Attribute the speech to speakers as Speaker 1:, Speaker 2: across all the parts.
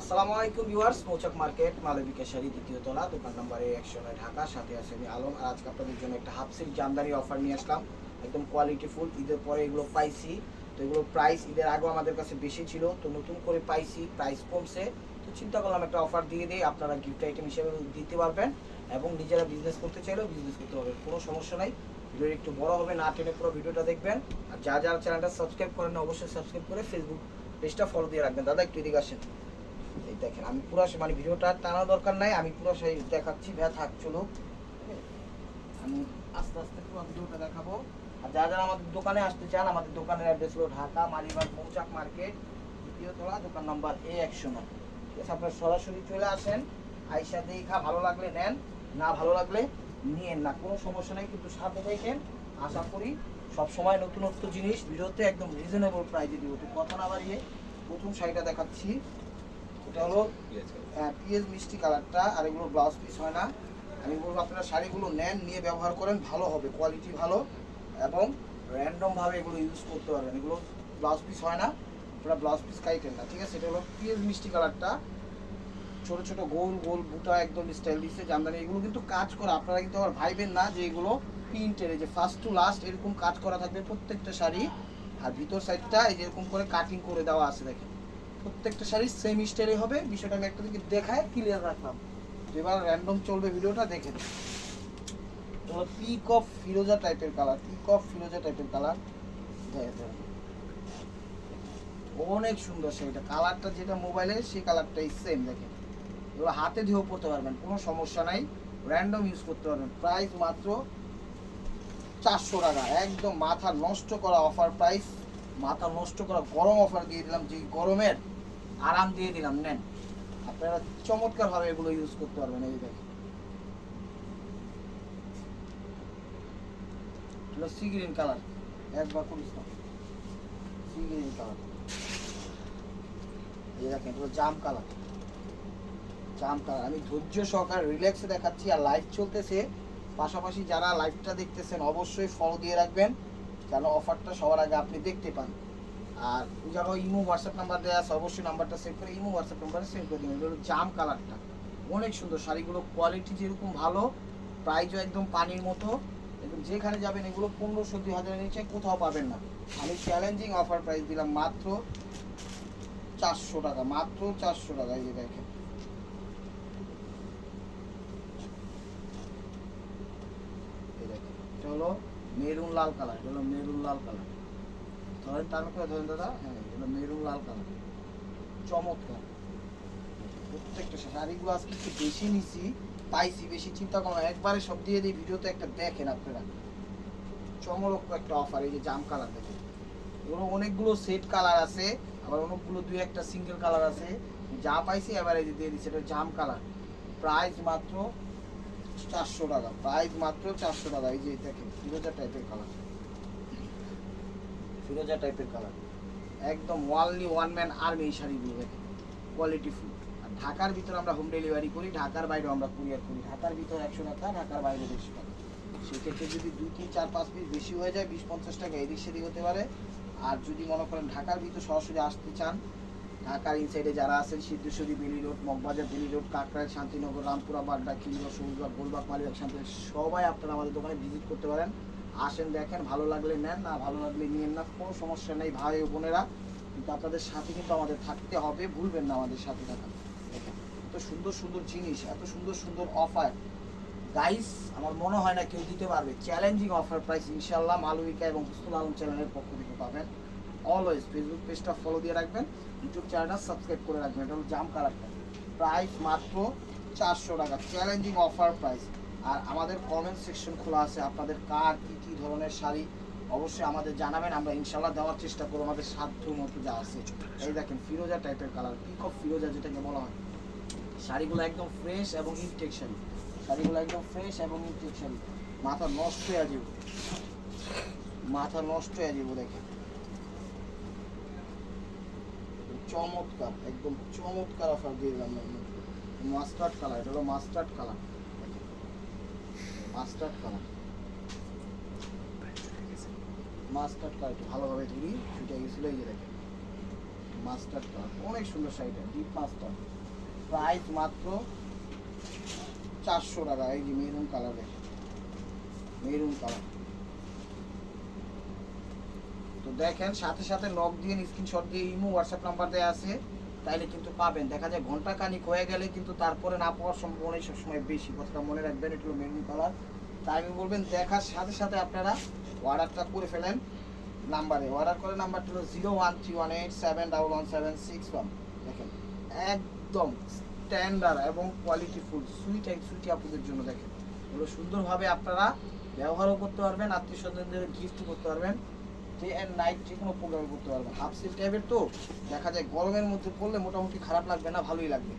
Speaker 1: আসসালামু আলাইকুম viewers, Mouchak market, Malabika sari দ্বিতীয় তলা, দোকান নম্বরে একশো নয় ঢাকা, সাথে আছে আমি আলম। আর আজকে আপনাদের জন্য একটা হাফ সিল্ক জামদানি অফার নিয়ে আসলাম। একদম কোয়ালিটি ফুল ঈদের পরে এগুলো পাইছি। তো এগুলো প্রাইস ঈদের আগেও আমাদের কাছে বেশি ছিল, তো নতুন করে পাইছি প্রাইস কমছে। তো চিন্তা করলাম একটা অফার দিয়ে দিই, আপনারা গিফট আইটেম হিসেবে দিতে পারবেন। এবং নিজেরা বিজনেস করতে চাইলেও বিজনেস করতে পারবেন, কোনো সমস্যা নাই। ভিডিও একটু বড় হবে, না টেনে পুরো ভিডিওটা দেখবেন। আর যা যারা চ্যানেলটা সাবস্ক্রাইব করেন অবশ্যই সাবস্ক্রাইব করে ফেসবুক পেজটা ফলো দিয়ে রাখবেন। দাদা, একটু এদিকে আসেন। দেখেন, আমি পুরো মানে ভিডিওটা টানা দরকার নাই, আমি পুরো সেই দেখাচ্ছি ভ্যা থাক চলো আমি আস্তে আস্তে পুরো ভিডিওটা দেখাবো। আর যারা যারা আমাদের দোকানে আসতে চান, আমাদের দোকানের অ্যাড্রেস হলো ঢাকা, মালিবাগ, মৌচাক মার্কেট, দ্বিতীয় তলা, দোকান নাম্বার এ, একশো নয়। ঠিক আছে, আপনারা সরাসরি চলে আসেন, আইসা দেখা, ভালো লাগলে নেন, না ভালো লাগলে নিয়েন না। কোনো সমস্যা নেই, কিন্তু সাথে দেখেন, আশা করি সব সময় নতুন নতুন জিনিস, ভিডিওতে একদম রিজনেবল প্রাইজে দিব। কথা না বাড়িয়ে প্রথম শাড়িটা দেখাচ্ছি। এটা হলো হ্যাঁ পিএস মিষ্টি কালারটা, আর এগুলো ব্লাউজ পিস হয় না। আমি বলব আপনারা শাড়িগুলো নেন, নিয়ে ব্যবহার করেন, ভালো হবে কোয়ালিটি ভালো, এবং র্যান্ডমভাবে এগুলো ইউজ করতে পারবেন। এগুলো ব্লাউজ পিস হয় না আপনারা ব্লাউজ পিস কাইটেন না ঠিক আছে? এটা হলো পিএস মিষ্টি কালারটা। ছোট ছোট গোল গোল বুটা, একদম স্টাইল দিচ্ছে জামদানি, এগুলো কিন্তু কাজ করা। আপনারা কিন্তু আবার ভাইবেন না যে এগুলো প্রিন্টের যে ফার্স্ট টু লাস্ট এরকম কাজ করা থাকবে প্রত্যেকটা শাড়ি। আর ভিতর সাইডটা এই যেরকম করে কাটিং করে দেওয়া আছে, দেখেন। প্রত্যেকটা শাড়ি সেম স্টাইলে হবে। বিষয়টা আমি একটা দিকে দেখায় ক্লিয়ার রাখলাম। এবার র্যান্ডম চলবে ভিডিওটা, দেখে দেখেন পিক অফ ফিরোজা টাইপের কালার পিক অফ ফিরোজা টাইপের কালার অনেক সুন্দর শাড়িটা কালারটা যেটা মোবাইলে সেই কালারটাই সেম দেখেন এগুলো হাতে ধুয়েও পড়তে পারবেন, কোনো সমস্যা নাই। র্যান্ডম ইউজ করতে পারবেন। প্রাইস মাত্র চারশো টাকা। একদম মাথা নষ্ট করা অফার প্রাইস মাথা নষ্ট করা গরম অফার দিয়ে দিলাম, যে গরমের। আরাম দিয়ে দিলাম, নেন। আপনারা চমৎকার ভাবে এগুলো ইউজ করতে পারবেন এই দেখেন। হলো সি গ্রিন কালার একবার করিস না সি গ্রিন কালার এই দেখেন, এগুলো জাম কালার জাম কালার আমি ধৈর্য সহকারে রিল্যাক্সে দেখাচ্ছি আর লাইভ চলতেছে। পাশাপাশি যারা লাইভটা দেখতেছেন, অবশ্যই ফলো দিয়ে রাখবেন। যেন অফারটা সবার আগে আপনি দেখতে পান। আর যারা ইমো হোয়াটসঅ্যাপ নাম্বার দেওয়া আছে, অবশ্যই নাম্বারটা সেভ করে ইমো হোয়াটসঅ্যাপ নাম্বারে সেভ করে এটা হলো জাম কালারটা অনেক সুন্দর শাড়িগুলো কোয়ালিটি যেরকম ভালো প্রাইসও একদম পানির মতো। এবং যেখানে যাবেন এগুলো পনেরোশো দুই হাজারের নিচে কোথাও পাবেন না। আমি চ্যালেঞ্জিং অফার প্রাইস দিলাম মাত্র চারশো টাকা, মাত্র চারশো টাকা এই যে দেখেন। হলো মেরুন লাল কালার হলো মেরুন লাল কালার ধরেন তার করে ধরেন দাদা হ্যাঁ এটা মেরুন, লাল কালার। চমৎকার। প্রত্যেকটা শাড়িগুলো আজকে একটু বেশি নিছি, পাইছি, বেশি চিন্তা করো একবারে সব দিয়ে দিই, ভিডিওতে একটা দেখেন আপনারা। চমলক একটা অফার এই যে জাম কালার দেখেন। এগুলো অনেকগুলো সেট কালার আছে, আবার অনেকগুলো দুই একটা সিঙ্গেল কালার আছে। যা পাইছি, এবার যে দিয়ে দিচ্ছি এটা জাম কালার। প্রাইস মাত্র চারশো টাকা প্রাইস মাত্র চারশো টাকা। এই যে দেখেন ফিরোজা টাইপের কালার ফিরোজা টাইপের কালার একদম ওয়ানলি ওয়ান ম্যান আর্মি এই শাড়িগুলো দেখেন। কোয়ালিটি ফুল আর ঢাকার ভিতরে আমরা হোম ডেলিভারি করি, ঢাকার বাইরেও আমরা কুরিয়ার করি। ঢাকার ভিতরে একশো টাকা, ঢাকার বাইরে দেড়শো টাকা। সেক্ষেত্রে যদি দুই তিন চার, পাঁচ পিস বেশি হয়ে যায়, বিশ, পঞ্চাশ টাকা এদিক সেদিক হতে পারে। আর যদি মনে করেন ঢাকার ভিতরে সরাসরি আসতে চান, ঢাকার ইনসাইডে যারা আছেন, সিদ্ধেশ্বরী, বেলি রোড, মগবাজার, বেলি রোড কাকরাইল শান্তিনগর, রামপুরা বাড্ডা খিলগড় সবুজবাগ গোলবাগ, মালিবাগ শান্তি সবাই আপনারা আমাদের দোকানে ভিজিট করতে পারেন। আসেন দেখেন, ভালো লাগলে নেন, না ভালো লাগলে নিয়েন না, কোনো সমস্যা নেই ভাই ও বোনেরা। কিন্তু আপনাদের সাথে কিন্তু আমাদের থাকতে হবে, ভুলবেন না আমাদের সাথে থাকা। এত সুন্দর সুন্দর জিনিস, এত সুন্দর সুন্দর অফার গাইস আমার মনে হয় না কেউ দিতে পারবে। চ্যালেঞ্জিং অফার প্রাইস ইনশাল্লাহ মালবিকা এবং হুসনুল আলম চ্যানেলের পক্ষ থেকে পাবেন। অলওয়েজ ফেসবুক পেজটা ফলো দিয়ে রাখবেন ইউটিউব চ্যানেলটা সাবস্ক্রাইব করে রাখবেন। এটা হলো জাম কালারটা প্রাইস মাত্র চারশো টাকা। চ্যালেঞ্জিং অফার প্রাইস আর আমাদের কমেন্ট সেকশন খোলা আছে আপনাদের কার কী ধরনের শাড়ি অবশ্যই আমাদের জানাবেন, আমরা ইনশাল্লাহ দেওয়ার চেষ্টা করব, আমাদের সাধ্য মতো যা আছে। এই দেখেন, ফিরোজা টাইপের কালার পিক অফ ফিরোজা যেটাকে বলা হয়। শাড়িগুলো একদম ফ্রেশ এবং ইনটেক শাড়ি। শাড়িগুলো একদম ফ্রেশ এবং ইনটেক শাড়ি। মাথা নষ্ট হয়ে যাব। মাথা নষ্ট হয়ে যাব দেখেন। চমৎকার, একদম চমৎকার অফার দিয়ে দিলাম মাস্টার্ড কালার এটা হলো mustard colour mustard colour mustard একটু ভালোভাবে ধরি ছুটে গেছিল, এই দেখেন। অনেক সুন্দর শাড়িটা ডিপ প্রাইস মাত্র চারশো টাকা, এই যে মেরুন মেরুন কালার তো দেখেন, সাথে সাথে লক দিয়ে স্ক্রিনশট দিয়ে ইমো হোয়াটসঅ্যাপ নাম্বার দেওয়া আছে। তাইলে কিন্তু পাবেন। দেখা যায় ঘণ্টা খানিক হয়ে গেলে কিন্তু তারপরে না পাওয়ার সম্ভাবনাই সবসময় বেশি। কথাটা মনে রাখবেন, এটা হলো মেরুন কালার তাই আমি বলবেন, দেখার সাথে সাথে আপনারা অর্ডারটা করে ফেলেন নাম্বারে। অর্ডার করে নাম্বারটা হলো zero one three one eight seven double one seven six one. দেখেন, একদম স্ট্যান্ডার্ড এবং quality full sweet and sweety আপনাদের জন্য দেখেন। এগুলো সুন্দরভাবে আপনারা ব্যবহারও করতে পারবেন আত্মীয় স্বজনদের গিফট করতে পারবেন। ডে অ্যান্ড নাইট যে কোনো প্রোগ্রামে করতে পারবেন। হাফ সিল টাইপের তো দেখা যায় গরমের মধ্যে পড়লে মোটামুটি খারাপ লাগবে না, ভালোই লাগবে।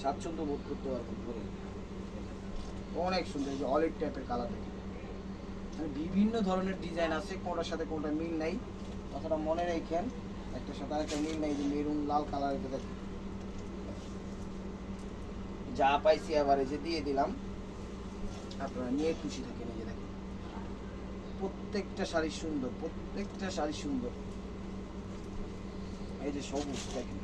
Speaker 1: স্বাচ্ছন্দ্য বোধ করতে পারবেন। পরে অনেক সুন্দর যে অলিভ টাইপের কালার দেখেন। বিভিন্ন ধরনের ডিজাইন আছে, কোনটার সাথে কোনটা মিল নাই। কথাটা মনে রেখেন, একটা সাথে আরেকটা মিল নাই যে মেরুন, লাল কালার যা পাইছি এবারে যে দিয়ে দিলাম, আপনারা নিয়ে খুশি থাকেন এই যে দেখেন। প্রত্যেকটা শাড়ি সুন্দর, প্রত্যেকটা শাড়ি সুন্দর। এই যে সবুজ দেখেন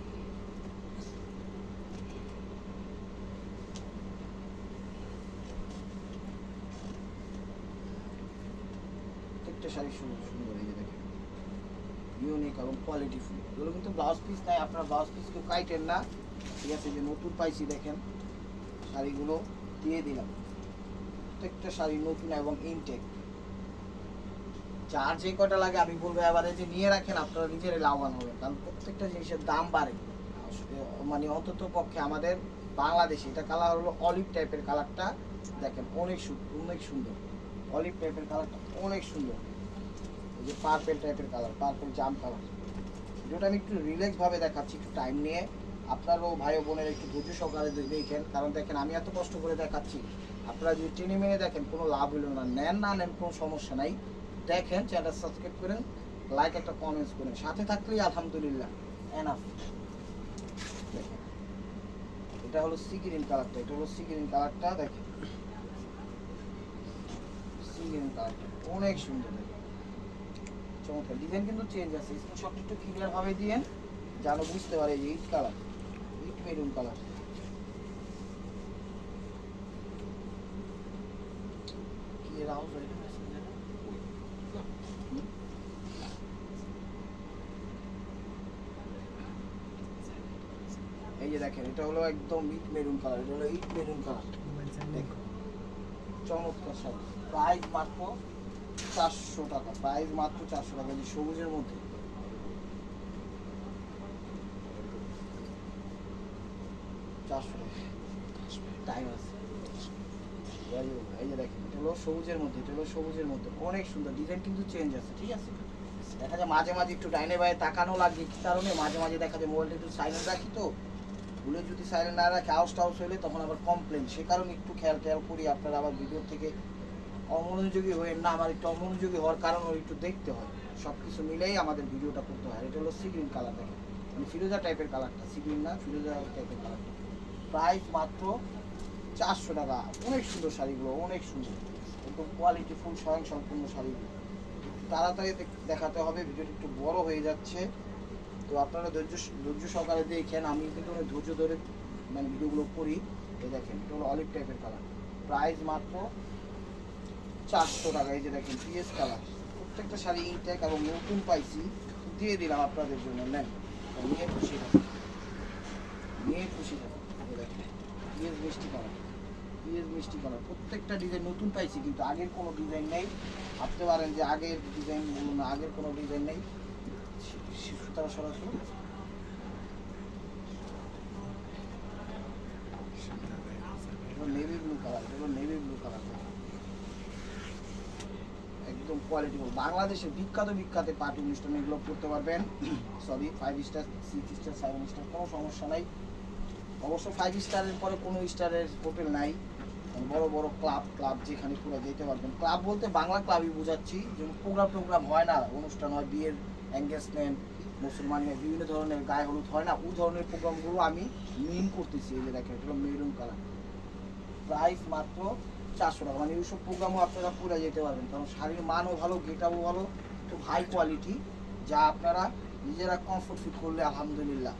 Speaker 1: প্রত্যেকটা শাড়ি সুন্দর এই যে দেখেন। ইউনিক এবং কোয়ালিটি ফুল। এগুলো কিন্তু ব্লাউজ পিস নাই আপনার ব্লাউজ পিস কেউ কাইটেন না। ঠিক আছে যে নতুন পাইছি দেখেন, শাড়িগুলো দিয়ে দিলাম। প্রত্যেকটা শাড়ি নতুন এবং ইনটেক যার যে কয়টা লাগে আমি বলব, এবারে যে নিয়ে রাখেন, আপনারা নিজেরাই লাভবান হবেন। কারণ প্রত্যেকটা জিনিসের দাম বাড়ে। মানে অন্তত পক্ষে আমাদের বাংলাদেশে এটা কালার হলো অলিভ টাইপের কালারটা দেখেন, অনেক অনেক সুন্দর। অলিভ টাইপের কালারটা অনেক সুন্দর। যে পার্পেল টাইপের কালার পার্পেল জাম কালার যেটা আমি একটু রিল্যাক্স ভাবে দেখাচ্ছি, একটু টাইম নিয়ে। আপনারও ভাই বোনের একটু ধৈর্য সহকারে দেখেন, কারণ দেখেন, আমি এত কষ্ট করে দেখাচ্ছি। আপনারা যদি টেনে মেনে দেখেন, কোনো লাভ হইল না। নেন না নেন, কোনো সমস্যা নাই। দেখেন চ্যানেলটা সাবস্ক্রাইব করেন লাইক একটা কমেন্টস করেন। সাথে থাকলেই আলহামদুলিল্লাহ এনাফ এটা হলো সি গ্রিন কালারটা এটা হলো সি গ্রিন কালারটা দেখেন। সি গ্রিন কালারটা অনেক সুন্দর দেখেন চমৎকার। ডিজাইন কিন্তু চেঞ্জ আছে। স্ক্রিনশট একটু ক্লিয়ার ভাবে দিয়েন যেন বুঝতে পারে যে ইট কালার ইট মেরুন কালার? এই যে দেখেন এটা হলো একদম ইট মেরুন কালার এটা হলো ইট মেরুন কালার দেখো চমৎকার শাড়ি প্রাইস মাত্র চারশো টাকা প্রাইস মাত্র চারশো টাকা যে সবুজের মধ্যে। চারশো টাকা। সবুজের মধ্যে সবুজের মধ্যে। অনেক সুন্দর ডিজাইন কিন্তু চেঞ্জ আছে, ঠিক আছে? দেখা যায় মাঝে মাঝে একটু ডাইনে বাইরে তাকানো কারণে? মাঝে মাঝে দেখা যায় মোবাইলটা একটু রাখি তো। ভুলে যদি সাইলেন্ট না রাখে আউস টাউস হলে তখন আবার কমপ্লেন সে কারণে একটু খেয়াল টেয়াল করি, আপনারা আবার ভিডিও থেকে অমনোযোগী হয়ে না, আমার একটু অমনোযোগী হওয়ার কারণ হলো একটু দেখতে হয়। সব কিছু মিলেই আমাদের ভিডিওটা করতে হয়। এটা হলো সিগ্রিন কালার দেখেন। মানে ফিরোজা টাইপের কালারটা সিগ্রিন না, ফিরোজা টাইপের কালারটা প্রাইস মাত্র চারশো টাকা। অনেক সুন্দর শাড়িগুলো, অনেক সুন্দর। একদম কোয়ালিটি ফুল স্বয়ং সম্পূর্ণ শাড়িগুলো। তাড়াতাড়ি দেখ- দেখাতে হবে। ভিডিওটা একটু বড় হয়ে যাচ্ছে। তো আপনারা ধৈর্য ধৈর্য সহকারে দেখেন। আমি কিন্তু অনেক ধৈর্য ধরে মানে ভিডিওগুলো করি। এই দেখেন, এটা হলো অলিভ টাইপের কালার প্রাইস মাত্র চারশো টাকা, এই যে দেখেন পিএস কালার প্রত্যেকটা শাড়ি ইনটেক এবং নতুন পাইছি, দিয়ে দিলাম আপনাদের জন্য, নেন। নিয়ে খুশি থাকুন নিয়ে খুশি থাকুন পিএস মিষ্টি কালার পিএস মিষ্টি কালার প্রত্যেকটা ডিজাইন নতুন পাইছি, কিন্তু আগের কোনো ডিজাইন নেই। ভাবতে পারেন যে আগের ডিজাইন বলুন আগের কোনো ডিজাইন নেই। সুতারা সরাসরি নেভি ব্লু কালার এগুলো নেভি ব্লু কালার একদম কোয়ালিটি বাংলাদেশের বিখ্যাত বিখ্যাত পার্টি অনুষ্ঠান এগুলো করতে পারবেন। Sorry five star six star seven star কোনো সমস্যা নাই। অবশ্য ফাইভ স্টারের পরে কোনো স্টারের হোটেল নাই। বড় বড় ক্লাব ক্লাব যেখানে পুরো যেতে পারবেন। ক্লাব বলতে বাংলা ক্লাবই বোঝাচ্ছি। যেমন প্রোগ্রাম টোগ্রাম হয় না, অনুষ্ঠান হয়, বিয়ের এঙ্গেজমেন্ট মুসলমানের বিভিন্ন ধরনের গায়ে হলুদ হয় না। ওই ধরনের প্রোগ্রামগুলো আমি মিন করতেছি, এই যে দেখেন মেরুন কালার প্রাইস মাত্র চারশো টাকা। মানে এইসব প্রোগ্রামও আপনারা পুরো যেতে পারবেন। কারণ শাড়ির মানও ভালো গেটাও ভালো খুব হাই কোয়ালিটি যা আপনারা নিজেরা কমফোর্ট ফিল করলে আলহামদুলিল্লাহ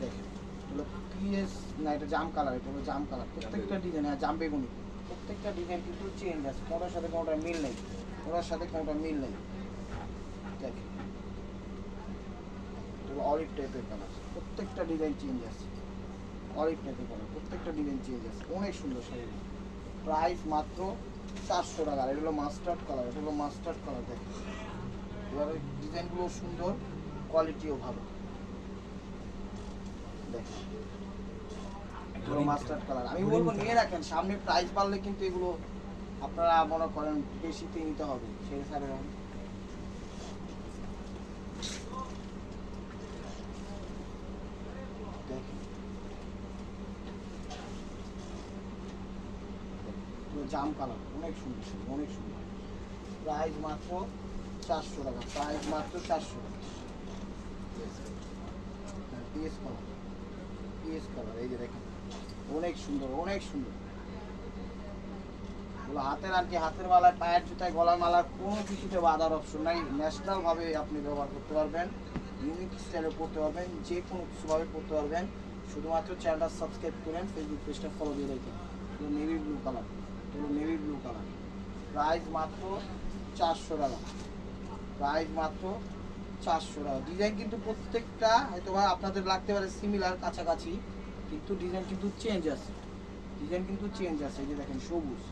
Speaker 1: দেখেন। এগুলো পিএস না এটা জাম কালার এটা হলো জাম কালার প্রত্যেকটা ডিজাইন হ্যাঁ জাম বেগুনি। প্রত্যেকটা ডিজাইন কিন্তু চেঞ্জ আছে। কোনোটার সাথে কোনোটা মিল নেই। কোনোটার সাথে কোনোটা মিল নেই। দেখেন। অলিভ টাইপের কালার প্রত্যেকটা ডিজাইন চেঞ্জ আছে। অলিভ টাইপের কালার প্রত্যেকটা ডিজাইন চেঞ্জ আছে। অনেক সুন্দর শাড়ি। প্রাইস মাত্র চারশো টাকা। এগুলো এটা হলো মাস্টার্ড কালার এগুলো হলো মাস্টার্ড কালার দেখুন এবারে ডিজাইনগুলো সুন্দর কোয়ালিটিও ভালো। দেখ। এগুলো মাস্টার্ড কালার আমি বলব নিয়ে রাখেন। সামনে প্রাইস বাড়লে কিন্তু এগুলো আপনারা মনে করেন বেশিতে নিতে হবে। সেই হিসাবে রাখেন। দেখেন পুরো জাম কালার অনেক সুন্দর সুন্দর, অনেক সুন্দর। প্রাইস মাত্র চারশো টাকা প্রাইস মাত্র চারশো টাকা। পিএস কালার পিএস কালার এই যে দেখেন অনেক সুন্দর অনেক সুন্দর। এগুলো হাতের আর কি হাতের মালায় পায়ের জুতায় গলার মালার কোনো কিছুতে বাঁধার অপশন নাই। ন্যাশনাল ভাবে আপনি ব্যবহার করতে পারবেন ইউনিক স্টাইলে পড়তে পারবেন যে কোনো কিছুভাবে পড়তে পারবেন। শুধুমাত্র চ্যানেলটা সাবস্ক্রাইব করেন ফেসবুক পেজটা ফলো দিয়ে রাখেন navy blue colour navy blue colour price মাত্র চারশো টাকা। প্রাইস মাত্র চারশো টাকা। ডিজাইন কিন্তু প্রত্যেকটা হয়তো আপনাদের লাগতে পারে সিমিলার কাছাকাছি, কিন্তু ডিজাইন কিন্তু চেঞ্জ আছে। ডিজাইন কিন্তু চেঞ্জ আছে। এই যে দেখেন, সবুজ।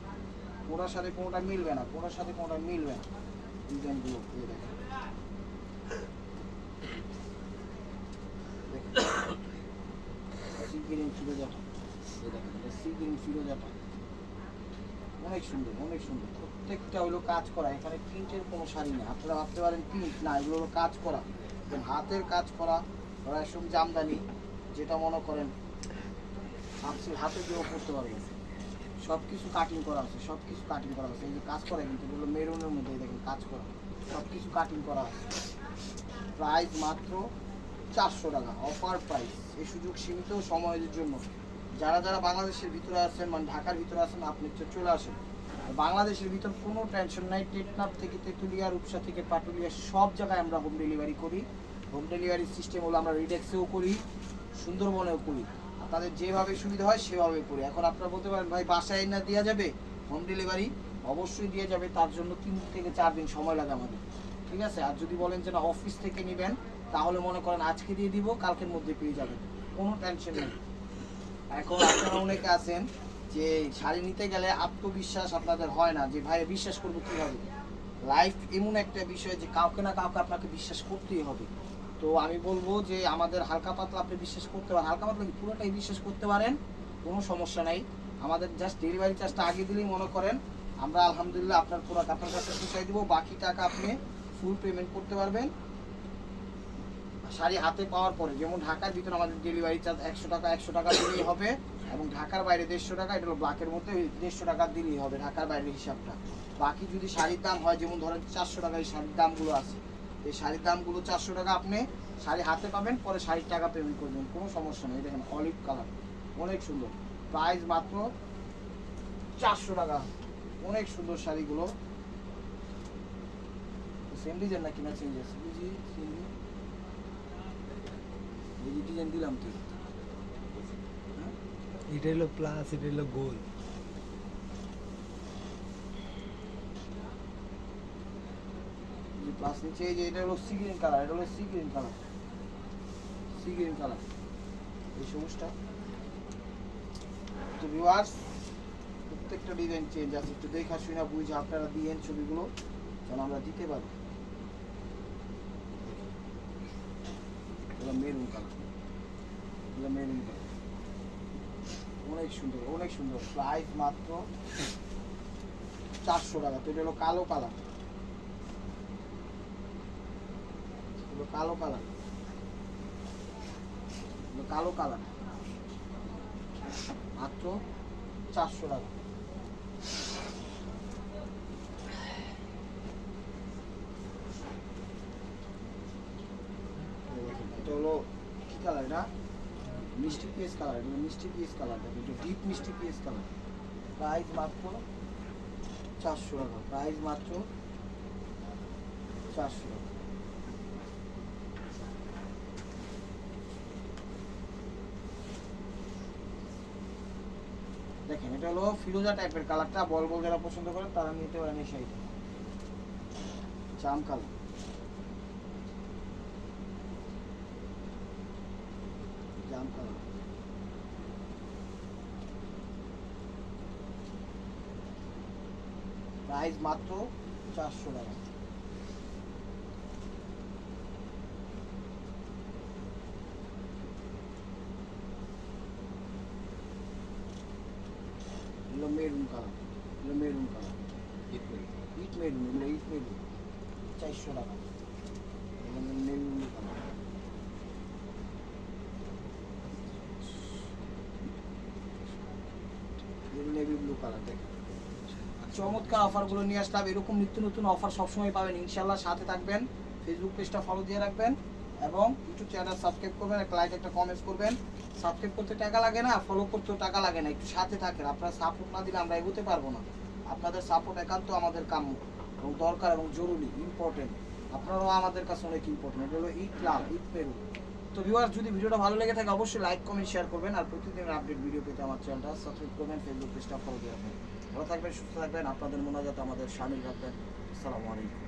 Speaker 1: কোনোটার সাথে কোনোটা মিলবে না। কোনোটার সাথে কোনোটা মিলবে না। ডিজাইনগুলো এই দেখেন। সি গ্রিন এটা সি গ্রিন ফিরোজাটা অনেক সুন্দর অনেক সুন্দর। প্রত্যেকটা হলো কাজ করা, এখানে প্রিন্টের কোনো শাড়ি নেই। আপনারা ভাবতে পারেন প্রিন্ট না, এগুলো হলো কাজ করা। হাতের কাজ করা, ওরা এসব জামদানি, যেটা মনে করেন, আপনি হাতে দিয়েও করতে পারবেন। সব কিছু কাটিং করা আছে সব কিছু কাটিং করা আছে। এই যে কাজ করা কিন্তু এগুলো মেরুনের মধ্যে দেখেন কাজ করা। সব কিছু কাটিং করা আছে। প্রাইস মাত্র চারশো টাকা অফার প্রাইস এই সুযোগ সীমিত সময়ের জন্য। যারা যারা বাংলাদেশের ভিতরে আছেন মানে ঢাকার ভিতরে আছেন, আপনি চলে আসেন। বাংলাদেশের ভিতর কোনো টেনশন নাই, টেকনাফ থেকে তেঁতুলিয়া, রূপসা থেকে পাটুলিয়া সব জায়গায় আমরা হোম ডেলিভারি করি। হোম ডেলিভারি সিস্টেম হলো আমরা রিডেক্সেও করি, সুন্দরবনেও করি। তাদের যেভাবে সুবিধা হয় সেভাবে করি। এখন আপনারা বলতে পারেন, ভাই, বাসায় না দেওয়া যাবে? হোম ডেলিভারি অবশ্যই দিয়ে যাবে, তার জন্য তিন থেকে চার দিন সময় লাগে আমাদের। ঠিক আছে? আর যদি বলেন যে না অফিস থেকে নেবেন, তাহলে মনে করেন আজকে দিয়ে দিব, কালকের মধ্যে পেয়ে যাবেন। কোনো টেনশন নেই। এখন আপনারা অনেকে আছেন যে শাড়ি নিতে গেলে আত্মবিশ্বাস আপনাদের হয় না, যে ভাই বিশ্বাস করব কীভাবে? লাইফ এমন একটা বিষয় যে কাউকে না কাউকে আপনাকে বিশ্বাস করতেই হবে। তো আমি বলব যে আমাদের হালকা পাতলা আপনি বিশ্বাস করতে পারেন। হালকা পাতলা পুরোটাই বিশ্বাস করতে পারেন, কোনো সমস্যা নাই। আমাদের জাস্ট ডেলিভারি চার্জটা আগে দিলেই মনে করেন, আমরা আলহামদুলিল্লাহ আপনার পুরো আপনার কাছে পৌঁছাই দিব। বাকি টাকা আপনি ফুল পেমেন্ট করতে পারবেন। শাড়ি হাতে পাওয়ার পরে, যেমন ঢাকার ভিতরে আমাদের ডেলিভারি চার্জ একশো টাকা একশো টাকা দিলেই হবে, এবং ঢাকার বাইরে দেড়শো টাকা, এটা হলো ব্লাকের মধ্যে দেড়শো টাকা দিলেই হবে ঢাকার বাইরের হিসাবটা। বাকি যদি শাড়ির দাম হয়, যেমন ধরেন চারশো টাকা, এই শাড়ির দামগুলো আছে। এই শাড়ির দামগুলো চারশো টাকা আপনি শাড়ি হাতে পাবেন, পরে শাড়ির টাকা পেমেন্ট করবেন, কোনো সমস্যা নেই। দেখেন অলিভ কালার অনেক সুন্দর। প্রাইস মাত্র চারশো টাকা। অনেক সুন্দর শাড়িগুলো। সেম ডিজাইন নাকি না চেঞ্জ আছে? বুঝি এই যে ডিজাইন দিলাম তো। হ্যাঁ?
Speaker 2: এটা হলো প্লাস এটা হলো গোল
Speaker 1: প্লাস নিচে এই যে এটা হলো সি গ্রিন কালার এটা হলো sea green colour sea green colour এই সবুজটা। তো ভিউয়ার্স প্রত্যেকটা ডিজাইন চেঞ্জ আছে। একটু দেখা শুনে বুঝে আপনারা দিয়েন ছবিগুলো যেন আমরা দিতে পারি এটা মেরুন কালার অনেক সুন্দর অনেক সুন্দর। মাত্র চারশো টাকা। তো এটা হলো কালো কালার। কালো কালার। কালো কালার। মাত্র চারশো টাকা। পিএস কালার, এগুলো মিষ্টি পিএস কালারটা কিন্তু ডিপ মিষ্টি পিএস কালার। প্রাইস মাত্র চারশো টাকা প্রাইস মাত্র চারশো টাকা। দেখেন, এটা হলো ফিরোজা টাইপের কালারটা বল বল যারা পছন্দ করে তারা নিতে পারেন এই শাড়িটা। চাম কালার। প্রাইস মাত্র চারশো টাকা। এগুলো মেরুন কালার এগুলো মেরুন কালার ইট মেরুন এগুলো ইট মেরুন চারশো টাকা এগুলো maroon colour navy blue colour দেখেন চমৎকার অফারগুলো নিয়ে আসলাম। এরকম নিত্য নতুন অফার সবসময় পাবেন। ইনশাল্লাহ সাথে থাকবেন। ফেসবুক পেজটা ফলো দিয়ে রাখবেন এবং ইউটিউব চ্যানেল সাবস্ক্রাইব করবেন, একটা লাইক একটা কমেন্টস করবেন। সাবস্ক্রাইব করতে টাকা লাগে না ফলো করতেও টাকা লাগে না। একটু সাথে থাকেন। আপনারা সাপোর্ট না দিলে আমরা এগোতে পারব না। আপনাদের সাপোর্ট একান্ত আমাদের কাম্য এবং দরকার এবং জরুরি ইম্পর্টেন্ট আপনারাও আমাদের কাছে অনেক ইম্পর্টেন্ট এটা হলো ঈদ লাভ, ঈদ পেরু। তো ভিউয়ার্স যদি ভিডিওটা ভালো লেগে থাকে, অবশ্যই লাইক কমেন্ট শেয়ার করবেন। আর প্রতিদিনের আপডেট ভিডিও পেতে আমার চ্যানেলটা সাবস্ক্রাইব করবেন ফেসবুক পেজটা ফলো দিয়ে রাখবেন। ভালো থাকবেন সুস্থ থাকবেন আপনাদের মনে যাতে আমাদের সামিল রাখবেন। আসসালামু আলাইকুম।